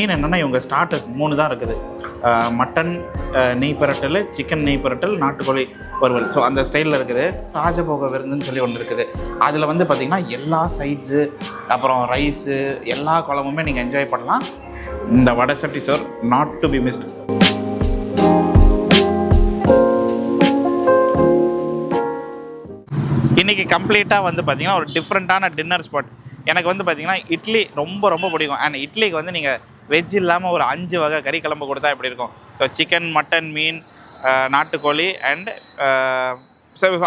Main என்னென்னா இவங்க starters மூணு தான் இருக்குது. மட்டன் நெய் பரட்டல் சிக்கன் நெய் பரட்டல் நாட்டுக்கோழி வறுவல். ஸோ அந்த ஸ்டைலில் இருக்குது. ராஜபோக விருந்துன்னு சொல்லி ஒன்று இருக்குது. அதில் வந்து பார்த்திங்கன்னா எல்லா சைட்ஸு அப்புறம் ரைஸு எல்லா குழம்புமே நீங்கள் என்ஜாய் பண்ணலாம். இந்த Vadai Chatti sure not to be missed இன்றைக்கி கம்ப்ளீட்டாக வந்து பார்த்திங்கன்னா ஒரு டிஃப்ரெண்ட்டான டின்னர் ஸ்பாட் எனக்கு வந்து பார்த்திங்கன்னா இட்லி ரொம்ப ரொம்ப பிடிக்கும். அண்ட் இட்லிக்கு வந்து நீங்கள் வெஜ் இல்லாமல் ஒரு அஞ்சு வகை கறி குழம்பு கொடுத்தா எப்படி இருக்கும்? ஸோ சிக்கன் மட்டன் மீன் நாட்டுக்கோழி அண்ட் uh,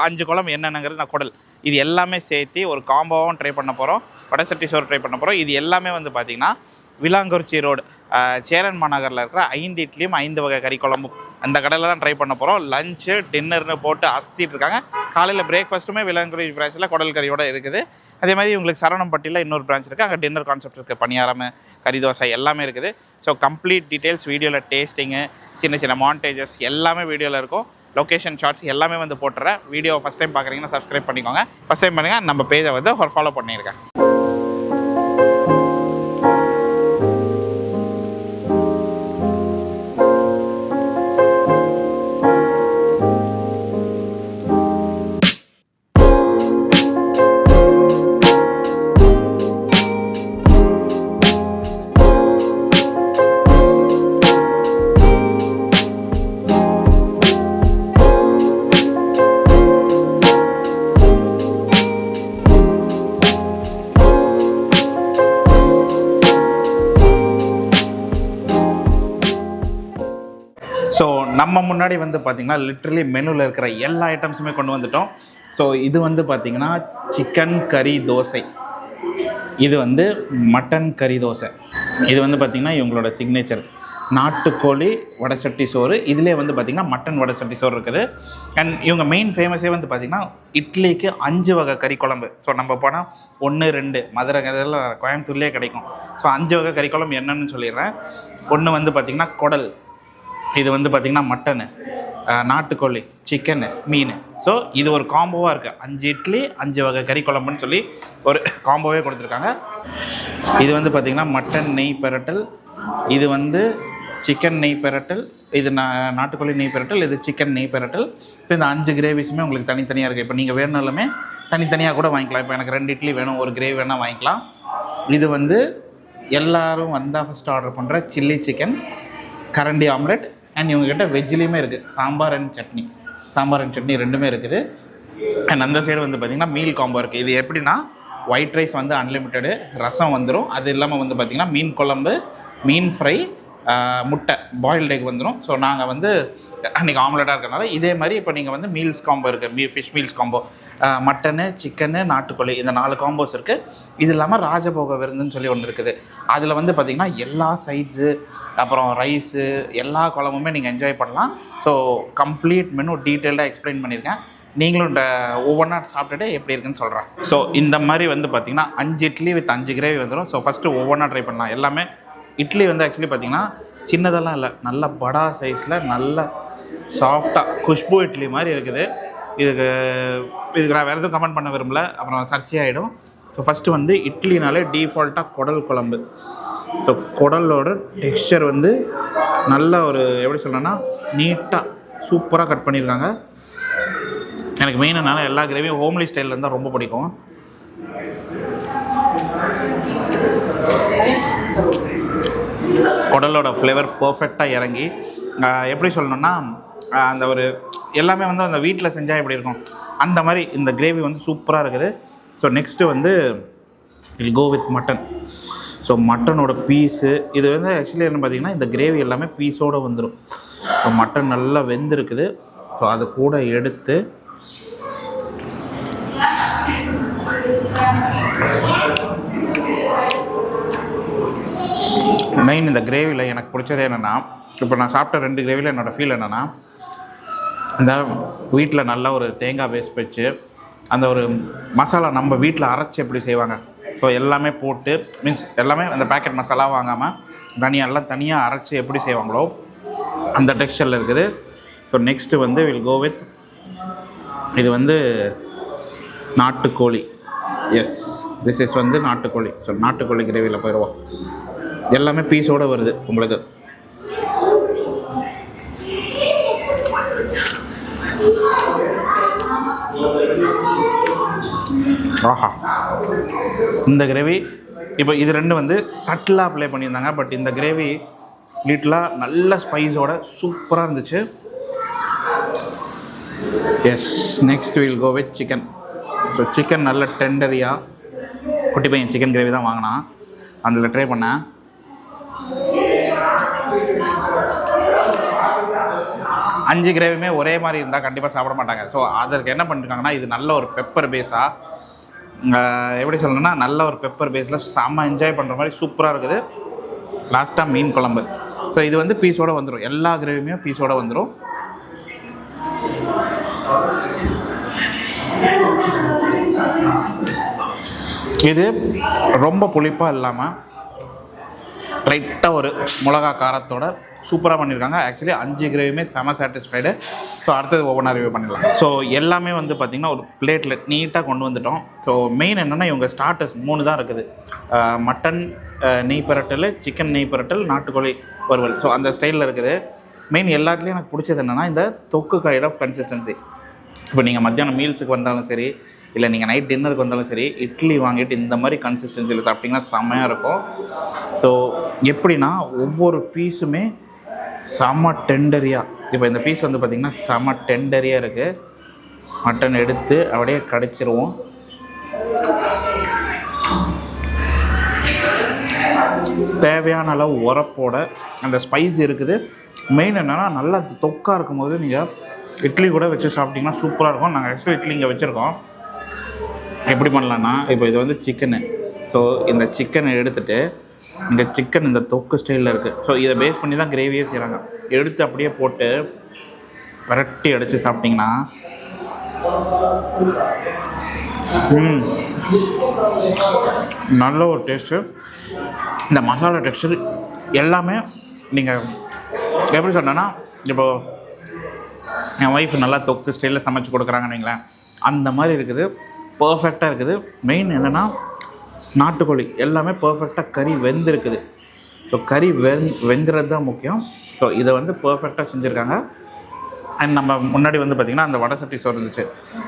அஞ்சு குழம்பு என்னென்னங்கிறது நான் குடல். இது எல்லாமே சேர்த்து ஒரு காம்போவும் ட்ரை பண்ண போகிறோம் வடசட்டி சோறு ட்ரை பண்ண போகிறோம் இது எல்லாமே வந்து பார்த்திங்கன்னா விலாங்குறிச்சி ரோடு uh, சேரன் மாநகரில் இருக்கிற ஐந்து இட்லியும் ஐந்து வகை கறி குழம்பும். அந்த கடையில் தான் ட்ரை பண்ண போகிறோம் லஞ்சு டின்னர்னு போட்டு அசத்திட்டு இருக்காங்க. காலையில் பிரேக்ஃபாஸ்ட்டுமே விலாங்குறிச்சி பிரான்ச்சில் குடல் கறியோடு இருக்குது. அதே மாதிரி உங்களுக்கு சரவணம்பட்டியில் இன்னொரு பிரான்ச் இருக்குது அங்கே டின்னர் கான்செப்ட் இருக்குது பணியாரம் கறி தோசை எல்லாமே இருக்குது. ஸோ கம்ப்ளீட் டீட்டெயில்ஸ் வீடியோவில் டேஸ்டிங்கு சின்ன சின்ன மாண்டேஜஸ் எல்லாமே வீடியோவில் இருக்கும். லொகேஷன் ஷார்ட்ஸ் எல்லாமே வந்து போட்டுறேன். வீடியோ ஃபஸ்ட் டைம் பார்க்குறீங்கன்னா சப்ஸ்கிரைப் பண்ணிக்கோங்க. ஃபஸ்ட் டைம் பண்ணுங்கள் நம்ம பேஜை வந்து ஒரு ஃபாலோ பண்ணியிருக்கேன் முன்னாடி வந்து பார்த்திங்கன்னா லிட்ரலி மெனுவில் இருக்கிற எல்லா ஐட்டம்ஸுமே கொண்டு வந்துட்டோம். ஸோ இது வந்து பார்த்திங்கன்னா சிக்கன் கறி தோசை. இது வந்து மட்டன் கறி தோசை. இது வந்து பார்த்திங்கன்னா இவங்களோட சிக்னேச்சர் நாட்டுக்கோழி வடசட்டி சோறு. இதிலே வந்து பார்த்திங்கன்னா மட்டன் வடசட்டி சோறு இருக்குது. அண்ட் இவங்க மெயின் ஃபேமஸே வந்து பார்த்திங்கன்னா இட்லிக்கு அஞ்சு வகை கறி குழம்பு. ஸோ நம்ம போனால் ஒன்று ரெண்டு மதுரை இதெல்லாம் கோயம்புத்தூர்லேயே கிடைக்கும். ஸோ அஞ்சு வகை கறி குழம்பு என்னன்னு சொல்லிடுறேன். ஒன்று வந்து பார்த்திங்கன்னா குடல். இது வந்து பார்த்திங்கன்னா மட்டனு நாட்டுக்கோழி சிக்கனு மீன். ஸோ இது ஒரு காம்போவாக இருக்குது அஞ்சு இட்லி அஞ்சு வகை கறி குழம்புன்னு சொல்லி ஒரு காம்போவே கொடுத்துருக்காங்க. இது வந்து பார்த்திங்கன்னா மட்டன் நெய் பெரட்டல். இது வந்து சிக்கன் நெய் பெரட்டல். இது நான் நாட்டுக்கோழி நெய் பெரட்டல். இது சிக்கன் நெய் பெரட்டல். ஸோ இந்த அஞ்சு கிரேவிஸுமே உங்களுக்கு தனித்தனியாக இருக்குது இப்போ நீங்கள் வேணுனாலுமே தனித்தனியாக கூட வாங்கிக்கலாம். இப்போ எனக்கு ரெண்டு இட்லி வேணும் ஒரு கிரேவி வேணால் வாங்கிக்கலாம். இது வந்து எல்லாரும் வந்தால் ஃபஸ்ட்டு ஆர்டர் பண்ணுற சில்லி சிக்கன் கரண்டி ஆம்லெட் அண்ட் இவங்ககிட்ட வெஜ்லேயுமே இருக்குது சாம்பார் அண்ட் சட்னி. சாம்பார் அண்ட் சட்னி ரெண்டுமே இருக்குது. அண்ட் அந்த சைடு வந்து பார்த்திங்கன்னா மீல் காம்போ இருக்குது இது எப்படின்னா ஒயிட் ரைஸ் வந்து அன்லிமிட்டெடு ரசம் வந்துடும் அது இல்லாமல் வந்து பார்த்திங்கன்னா மீன் குழம்பு மீன் ஃப்ரை முட்டை பாயில்டு எக் வந்துடும் ஸோ நாங்கள் வந்து அன்றைக்கி ஆம்லெட்டாக இருக்கிறனால இதே மாதிரி இப்போ நீங்கள் வந்து மீல்ஸ் காம்போ இருக்குது me fish meals combo mutton chicken நாட்டுக்கோழி இந்த நாலு காம்போஸ் இருக்குது இது இல்லாமல் ராஜபோக விருந்துன்னு சொல்லி ஒன்று இருக்குது. அதில் வந்து பார்த்திங்கன்னா எல்லா சைட்ஸு அப்புறம் ரைஸு எல்லா குழம்புமே நீங்கள் என்ஜாய் பண்ணலாம். ஸோ கம்ப்ளீட் மெனு டீட்டெயில்டாக எக்ஸ்பிளைன் பண்ணியிருக்கேன் நீங்களும் இந்த ஒவ்வொன்றா சாப்பிட்டுட்டு எப்படி இருக்குன்னு சொல்கிறேன் ஸோ இந்த மாதிரி வந்து பார்த்திங்கன்னா அஞ்சு இட்லி வித் அஞ்சு கிரேவி வந்துடும் ஸோ ஃபஸ்ட்டு ஒவ்வொன்றா ட்ரை பண்ணலாம். எல்லாமே இட்லி வந்து ஆக்சுவலி பார்த்திங்கன்னா சின்னதெல்லாம் இல்லை. நல்ல படா சைஸில் நல்ல சாஃப்டாக குஷ்பு இட்லி மாதிரி இருக்குது. இதுக்கு இதுக்கு நான் வேறு எதுவும் கமெண்ட் பண்ண விரும்பல. அப்புறம் சர்ச்சையாகிடும் ஸோ ஃபஸ்ட்டு வந்து இட்லினாலே டீஃபால்ட்டாக குடல் குழம்பு. ஸோ குடலோட டெக்ஸ்சர் வந்து நல்ல ஒரு எப்படி சொல்லணும்னா நீட்டாக சூப்பராக கட் பண்ணியிருக்காங்க. எனக்கு மெயின் என்னால் எல்லா கிரேவியும் ஹோம்லி ஸ்டைலில் இருந்தால் ரொம்ப பிடிக்கும். குடலோட ஃப்ளேவர் பர்ஃபெக்டாக இறங்கி எப்படி சொல்லணும்னா அந்த ஒரு எல்லாமே வந்து அந்த வீட்டில் செஞ்சால் எப்படி இருக்கும்? அந்த மாதிரி இந்த கிரேவி வந்து சூப்பராக இருக்குது. ஸோ நெக்ஸ்ட்டு வந்து will go with mutton so மட்டனோட piece இது வந்து ஆக்சுவலி என்ன பார்த்தீங்கன்னா இந்த கிரேவி எல்லாமே பீஸோடு வந்துடும் ஸோ மட்டன் நல்லா வெந்திருக்குது. ஸோ அதை கூட எடுத்து மெயின் இந்த கிரேவியில் எனக்கு பிடிச்சது என்னென்னா இப்போ நான் சாப்பிட்ட ரெண்டு கிரேவியில் என்னோடய ஃபீல் என்னென்னா இந்த வீட்டில் நல்ல ஒரு தேங்காய் பேஸ்ட் வச்சு அந்த ஒரு மசாலா நம்ம வீட்டில் அரைச்சி எப்படி செய்வாங்க? ஸோ எல்லாமே போட்டு மீன்ஸ் எல்லாமே அந்த பேக்கெட் மசாலா வாங்காமல் தனியாக எல்லாம் தனியாக அரைச்சி எப்படி செய்வாங்களோ அந்த டெக்ஸ்டரில் இருக்குது. ஸோ நெக்ஸ்ட்டு வந்து வில் கோ வித் இது வந்து நாட்டுக்கோழி. எஸ் திஸ் இஸ் வந்து நாட்டுக்கோழி. ஸோ நாட்டுக்கோழி கிரேவியில் போயிடுவோம். எல்லாமே பீஸோடு வருது உங்களுக்கு. ஆஹா. இந்த கிரேவி இப்போ இது ரெண்டு வந்து சட்டிலாக அப்ளை பண்ணியிருந்தாங்க பட் இந்த கிரேவி லிட்டிலாக நல்ல ஸ்பைஸோட சூப்பராக இருந்துச்சு. Yes next will go with chicken so chicken நல்ல டெண்டரியாக குட்டி பையன் சிக்கன் கிரேவி தான் வாங்கினான். அதில் ட்ரை பண்ணேன். அஞ்சு கிரேவியுமே ஒரே மாதிரி இருந்தால் கண்டிப்பாக சாப்பிட மாட்டாங்க. ஸோ அதற்கு என்ன பண்ணிருக்காங்கன்னா இது நல்ல ஒரு பெப்பர் பேஸாக எப்படி சொல்லணும்னா நல்ல ஒரு பெப்பர் பேஸில் செம்ம என்ஜாய் பண்ணுற மாதிரி சூப்பராக இருக்குது. லாஸ்ட்டாக மீன் குழம்பு. ஸோ இது வந்து பீஸோடு வந்துடும் எல்லா கிரேவியுமே பீஸோடு வந்துடும் இது ரொம்ப புளிப்பாக இல்லாமல் லைட்டாக ஒரு மிளகா காரத்தோட சூப்பராக பண்ணியிருக்காங்க ஆக்சுவலி அஞ்சு கிரேவியுமே செம சாட்டிஸ்ஃபைடு ஸோ அடுத்தது ஒவ்வொன்றா ரிவ்யூ பண்ணிடலாம். ஸோ எல்லாமே வந்து பார்த்திங்கன்னா ஒரு பிளேட்டில் நீட்டாக கொண்டு வந்துட்டோம். ஸோ மெயின் என்னென்னா இவங்க ஸ்டார்டர்ஸ் மூணு தான் இருக்குது. மட்டன் நெய் பரட்டல் சிக்கன் நெய் பரட்டல் நாட்டுக்கோழி வறுவல். ஸோ அந்த ஸ்டைலில் இருக்குது. மெயின் எல்லாத்துலேயும் எனக்கு பிடிச்சது என்னென்னா இந்த தொக்கு கைட் ஆஃப் கன்சிஸ்டன்சி இப்போ நீங்கள் மத்தியானம் மீல்ஸுக்கு வந்தாலும் சரி இல்லை நீங்கள் நைட் டின்னருக்கு வந்தாலும் சரி இட்லி வாங்கிட்டு இந்த மாதிரி கன்சிஸ்டன்சியில் சாப்பிட்டிங்கன்னா செம்மையாக இருக்கும். ஸோ எப்படின்னா ஒவ்வொரு பீஸுமே செம டெண்டரியாக இப்போ இந்த பீஸ் வந்து பார்த்திங்கன்னா செம டெண்டரியாக இருக்குது மட்டன் எடுத்து அப்படியே கடைச்சிருவோம். தேவையான அளவு உரப்போட அந்த ஸ்பைஸ் இருக்குது. மெயின் என்னென்னா நல்லா தொக்காக இருக்கும்போது நீங்கள் இட்லி கூட வச்சு சாப்பிட்டிங்கன்னா சூப்பராக இருக்கும். நாங்கள் ஆக்சுவலி இட்லி இங்கே வச்சுருக்கோம். எப்படி பண்ணலான்னா இப்போ இது வந்து சிக்கனு ஸோ இந்த சிக்கனை எடுத்துகிட்டு இந்த சிக்கன் இந்த தொக்கு ஸ்டைலில் இருக்குது ஸோ இதை பேஸ் பண்ணி தான் கிரேவியே செய்கிறாங்க எடுத்து அப்படியே போட்டு விரட்டி அடித்து சாப்பிட்டிங்கன்னா நல்ல ஒரு டேஸ்ட்டு இந்த மசாலா டெக்ஸ்டர் எல்லாமே நீங்கள் எப்படி சொன்னேன்னா இப்போது என் ஒய்ஃப் நல்லா தொக்கு ஸ்டைலில் சமைச்சு கொடுக்குறாங்கன்னு வைங்களேன். அந்த மாதிரி இருக்குது. பர்ஃபெக்டாக இருக்குது. மெயின் என்னென்னா நாட்டுக்கோழி. எல்லாமே பர்ஃபெக்டாக கறி வெந்திருக்குது. ஸோ கறி வெந் வெந்துறது தான் முக்கியம். ஸோ இதை வந்து பர்ஃபெக்டாக செஞ்சுருக்காங்க. அண்ட் நம்ம முன்னாடி வந்து பார்த்திங்கன்னா அந்த வடை சட்டி சோறு இருந்துச்சு.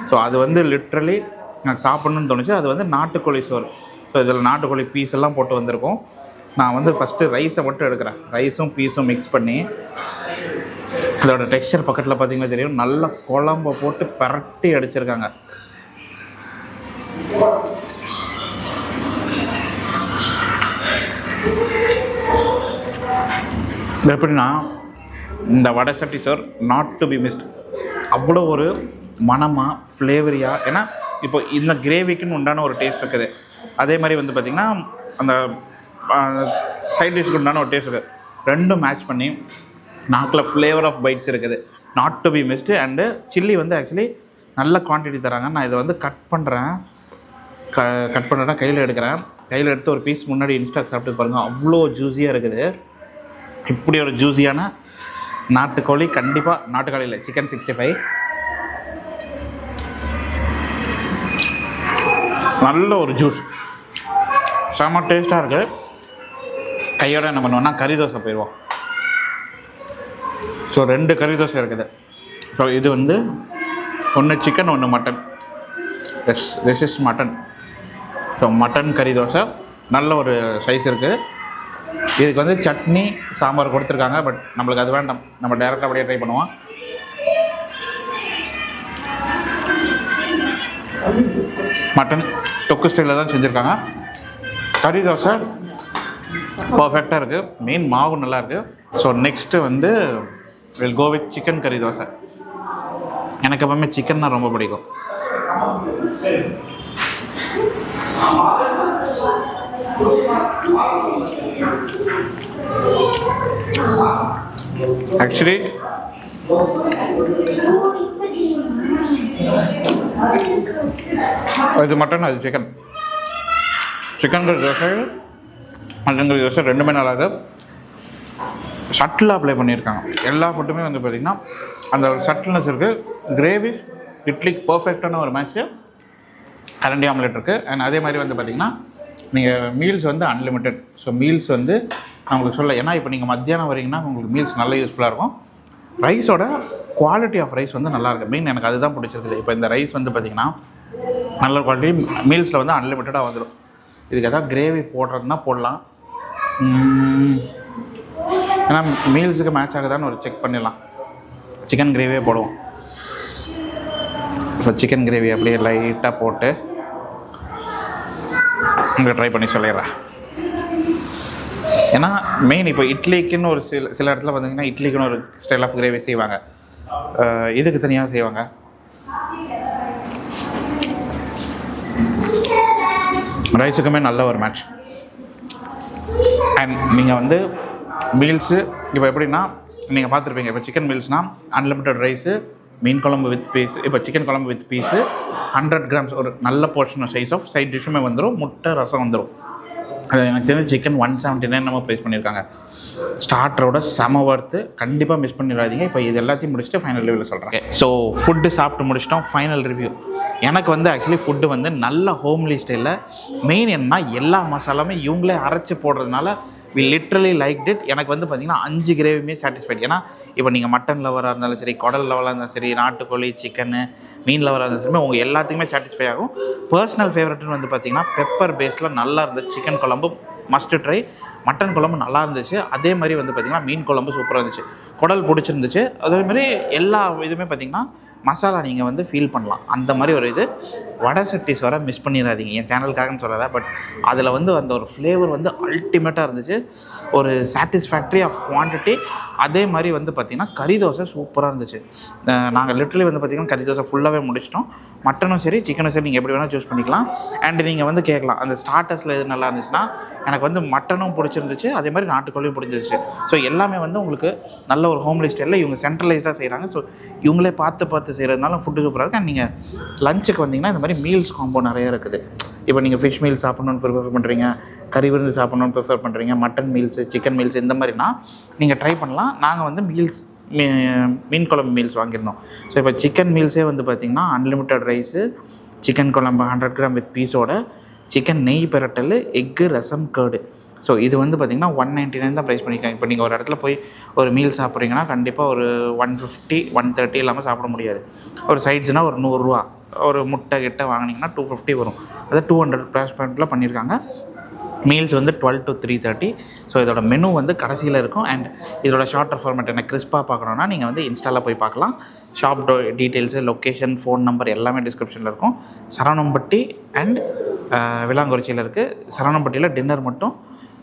ஸோ அது வந்து லிட்ரலி எனக்கு சாப்பிட்ணுன்னு தோணுச்சு. அது வந்து நாட்டுக்கோழி சோறு. ஸோ இதில் நாட்டுக்கோழி பீஸ் எல்லாம் போட்டு வந்திருக்கோம். நான் வந்து ஃபஸ்ட்டு ரைஸை மட்டும் எடுக்கிறேன். ரைஸும் பீஸும் மிக்ஸ் பண்ணி இதோட டெக்ஸ்சர் பக்கத்தில் பார்த்திங்கன்னா தெரியும். நல்ல குழம்ப போட்டு பரட்டி அடிச்சிருக்காங்க. எப்படின்னா இந்த Vadai Chatti sure not to be missed அவ்வளோ ஒரு மனமாக ஃப்ளேவரியாக ஏன்னா இப்போ இந்த கிரேவிக்குன்னு உண்டான ஒரு டேஸ்ட் இருக்குது. அதே மாதிரி வந்து பார்த்திங்கன்னா அந்த சைட் டிஷ்க்கு உண்டான ஒரு டேஸ்ட் இருக்குது. ரெண்டும் மேட்ச் பண்ணி நாக்கில் ஃப்ளேவர் ஆஃப் பைட்ஸ் இருக்குது. Not to be missed and chilli வந்து ஆக்சுவலி நல்ல குவான்டிட்டி தராங்க. நான் இதை வந்து கட் பண்ணுறேன் க கட் பண்ணுறேன்னா கையில் எடுக்கிறேன். கையில் எடுத்து ஒரு பீஸ் முன்னாடி இன்ஸ்டாக் சாப்பிட்டு பாருங்கள் அவ்வளோ ஜூஸியாக இருக்குது. இப்படி ஒரு ஜூஸியான நாட்டுக்கோழி கண்டிப்பாக நாட்டுக்கோழி இல்லை சிக்கன் சிக்ஸ்டி ஃபைவ் நல்ல ஒரு ஜூஸ் செம்ம டேஸ்ட்டாக இருக்குது கையோட என்ன பண்ணுவோம்னா கறி தோசை போயிடுவோம். ஸோ ரெண்டு கறி தோசை இருக்குது. ஸோ இது வந்து ஒன்று சிக்கன் ஒன்று mutton yes this is mutton so mutton கறி தோசை. நல்ல ஒரு சைஸ் இருக்குது இதுக்கு வந்து சட்னி சாம்பார் கொடுத்துருக்காங்க பட் நம்மளுக்கு அது வேண்டாம். நம்ம டேரெக்டாக அப்படியே ட்ரை பண்ணுவோம். மட்டன் டொக்கு ஸ்டைலில் தான் செஞ்சுருக்காங்க. கறி தோசை பர்ஃபெக்டாக இருக்குது மெயின் மாவு நல்லா இருக்குது ஸோ நெக்ஸ்ட்டு வந்து வில் கோ வித் சிக்கன் கறி தோசை. எனக்கு எப்பவுமே சிக்கன் தான் ரொம்ப பிடிக்கும். ஆக்சுவலி oh, இது மட்டன் அது chicken chicken dosa mutton dosa ரெண்டுமே நல்லா இருக்குது ஷட்டில் அப்ளை பண்ணியிருக்காங்க. எல்லா ஃபுட்டுமே வந்து பார்த்திங்கன்னா அந்த சட்டில்னஸ் இருக்குது கிரேவிஸ் இட்லிக்கு பர்ஃபெக்டான ஒரு மேட்ச்சு கரண்டி ஆம்லெட் இருக்குது அண்ட் அதே மாதிரி வந்து பார்த்திங்கன்னா நீங்கள் மீல்ஸ் வந்து அன்லிமிட்டெட் ஸோ மீல்ஸ் வந்து நான் உங்களுக்கு சொல்ல ஏன்னா இப்போ நீங்கள் மத்தியானம் வரீங்கன்னா உங்களுக்கு மீல்ஸ் நல்ல யூஸ்ஃபுல்லாக இருக்கும். ரைஸோட குவாலிட்டி ஆஃப் ரைஸ் வந்து நல்லாயிருக்கு மெயின் எனக்கு அதுதான் பிடிச்சிருக்குது. இப்போ இந்த ரைஸ் வந்து பார்த்திங்கன்னா நல்ல குவாலிட்டி மீல்ஸில் வந்து அன்லிமிட்டடாக வந்துடும் இதுக்கு எதாவது கிரேவி போடுறதுனா போடலாம். ஏன்னா மீல்ஸுக்கு மேட்ச் ஆகுதான்னு ஒரு செக் பண்ணிடலாம். சிக்கன் கிரேவியே போடுவோம். இப்போ சிக்கன் கிரேவி அப்படியே லைட்டாக போட்டு உங்களுக்கு ட்ரை பண்ணி சொல்லிடுறேன் ஏன்னா மெயின் இப்போ இட்லிக்குன்னு ஒரு சில சில இடத்துல பார்த்தீங்கன்னா இட்லிக்குன்னு ஒரு ஸ்டைல் ஆஃப் கிரேவி செய்வாங்க. இதுக்கு தனியாக செய்வாங்க. ரைஸுக்குமே நல்ல ஒரு மேட்ச் அண்ட் நீங்கள் வந்து மீல்ஸு இப்போ எப்படின்னா நீங்கள் பார்த்துருப்பீங்க இப்போ சிக்கன் மீல்ஸ்னால் அன்லிமிட்டட் ரைஸு மீன் குழம்பு வித் பீஸ் இப்போ சிக்கன் குழம்பு வித் பீஸு ஹண்ட்ரட் கிராம்ஸ் ஒரு நல்ல போர்ஷன் சைஸ் ஆஃப் சைட் டிஷ்ஷுமே வந்துடும் முட்டை ரசம் வந்துடும் அது எனக்கு தெரிஞ்ச சிக்கன் ஒன் செவன்ட்டி நைன் நம்ம ப்ரைஸ் பண்ணியிருக்காங்க ஸ்டார்டரோட செம வர்த்து கண்டிப்பாக மிஸ் பண்ணிடாதீங்க. இப்போ இது எல்லாத்தையும் முடிச்சுட்டு ஃபைனல் ரிவ்யூவில் சொல்கிறேன் ஸோ ஃபுட்டு சாப்பிட்டு முடிச்சிட்டோம் ஃபைனல் ரிவ்யூ எனக்கு வந்து ஆக்சுவலி ஃபுட்டு வந்து நல்ல ஹோம்லி ஸ்டைலில் மெயின் என்னன்னா எல்லா மசாலாமே இவங்களே அரைச்சி போடுறதுனால வி லிட்ரலி லைக் இட் எனக்கு வந்து பார்த்தீங்கன்னா அஞ்சு கிரேவியுமே சாட்டிஸ்ஃபைட் ஏன்னா இப்போ நீங்கள் மட்டன் லவராக இருந்தாலும் சரி குடல் லெவலாக இருந்தாலும் சரி நாட்டுக்கோழி சிக்கனு மீன் லவராக இருந்தாலும் சரி உங்கள் எல்லாத்துக்குமே சாட்டிஸ்ஃபை ஆகும். பர்சனல் ஃபேவரட்னு வந்து பார்த்தீங்கன்னா பெப்பர் பேஸில் நல்லா இருந்தது சிக்கன் குழம்பு மஸ்ட் ட்ரை மட்டன் குழம்பு நல்லா இருந்துச்சு. அதே மாதிரி வந்து பார்த்திங்கன்னா மீன் குழம்பு சூப்பராக இருந்துச்சு. குடல் பிடிச்சிருந்துச்சு. அதே மாதிரி எல்லா இதுவுமே பார்த்திங்கன்னா மசாலா நீங்கள் வந்து ஃபீல் பண்ணலாம். அந்த மாதிரி ஒரு இது. வடை சட்டி சொர மிஸ் பண்ணிடாதீங்க என் சேனலுக்காகன்னு சொல்லலை பட் அதில் வந்து அந்த ஒரு ஃப்ளேவர் வந்து அல்டிமேட்டாக இருந்துச்சு. ஒரு சாட்டிஸ்ஃபேக்ட்ரி ஆஃப் குவான்டிட்டி அதே மாதிரி வந்து பார்த்திங்கன்னா கறி தோசை சூப்பராக இருந்துச்சு. நாங்கள் லிட்டரலி வந்து பார்த்திங்கன்னா கறி தோசை ஃபுல்லாகவே முடிச்சிட்டோம். மட்டனும் சரி சிக்கனும் சரி நீங்கள் எப்படி வேணால் சூஸ் பண்ணிக்கலாம். அண்ட் நீங்கள் வந்து கேட்கலாம் அந்த ஸ்டார்டர்ஸில் எது நல்லா இருந்துச்சுன்னா எனக்கு வந்து மட்டனும் பிடிச்சிருந்துச்சு. அதே மாதிரி நாட்டுக்கோழியும் பிடிச்சிருச்சு ஸோ எல்லாமே வந்து உங்களுக்கு நல்ல ஒரு ஹோம்லி ஸ்டைலில் இவங்க சென்ட்ரலைஸ்டாக செய்கிறாங்க ஸோ இவங்களே பார்த்து பார்த்து செய்கிறதுனால ஃபுட்டு சூப்பராக இருக்கு. அண்ட் நீங்கள் லஞ்சுக்கு வந்தீங்கன்னா இந்த மாதிரி மீல்ஸ் காம்போ நிறைய இருக்குது. இப்போ நீங்கள் ஃபிஷ் மீல் சாப்பிட்ணுன்னு ப்ரிஃபர் பண்ணுறீங்க கறி விருந்து சாப்பிட்ணுன்னு ப்ரிஃபர் பண்ணுறீங்க மட்டன் மீல்ஸு சிக்கன் மீல்ஸ் இந்த மாதிரினா நீங்கள் ட்ரை பண்ணலாம். நாங்கள் வந்து மீல்ஸ் மீன் குழம்பு மீல்ஸ் வாங்கியிருந்தோம். ஸோ இப்போ சிக்கன் மீல்ஸே வந்து பார்த்திங்கன்னா அன்லிமிட்டட் ரைஸு சிக்கன் குழம்பு ஹண்ட்ரட் கிராம் வித் பீஸோட சிக்கன் நெய் பிரட்டல் எக்கு ரசம் கேர்டு ஸோ இது வந்து பார்த்திங்கன்னா ஒன் நைன்ட்டி நைன் தான் ப்ரைஸ் பண்ணியிருக்காங்க. இப்போ நீங்கள் ஒரு இடத்துல போய் ஒரு மீல் சாப்பிட்றீங்கன்னா கண்டிப்பாக ஒரு ஒன் ஃபிஃப்டி ஒன் தேர்ட்டி இல்லாமல் சாப்பிட முடியாது. ஒரு சைட்ஸ்னால் ஒரு நூறுரூவா ஒரு முட்டை கிட்ட வாங்கினீங்கன்னா டூ ஃபிஃப்டி வரும். அதை டூ ஹண்ட்ரட் ப்ளஸ் பாயிண்ட்டில் பண்ணியிருக்காங்க. மீல்ஸ் வந்து twelve to three thirty so இதோட மெனு வந்து கடைசியில் இருக்கும். அண்ட் இதோட ஷார்ட்டர் ஃபார்மேட் என்ன? கிறிஸ்பாக பார்க்கணுன்னா நீங்கள் வந்து இன்ஸ்டாவில் போய் பார்க்கலாம். Shop details location phone number எல்லாமே டிஸ்கிரிப்ஷனில் இருக்கும். சரவணம்பட்டி அண்ட் விலாங்குறிச்சியில் இருக்குது சரவணம்பட்டியில் டின்னர் மட்டும்.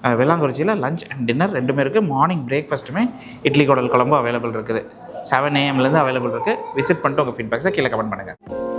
அஹ், விலாங்குறிச்சியில் லஞ்ச் அண்ட் டின்னர் ரெண்டுமே இருக்குது மார்னிங் பிரேக்ஃபாஸ்ட்டுமே இட்லி குடல் குழம்பு அவைலபிள் இருக்குது. செவன் ஏஎம்லேருந்து அவைலபிள் இருக்குது விசிட் பண்ணிட்டு உங்கள் ஃபீட்பேக்ஸை கீழே கமெண்ட் பண்ணுங்கள்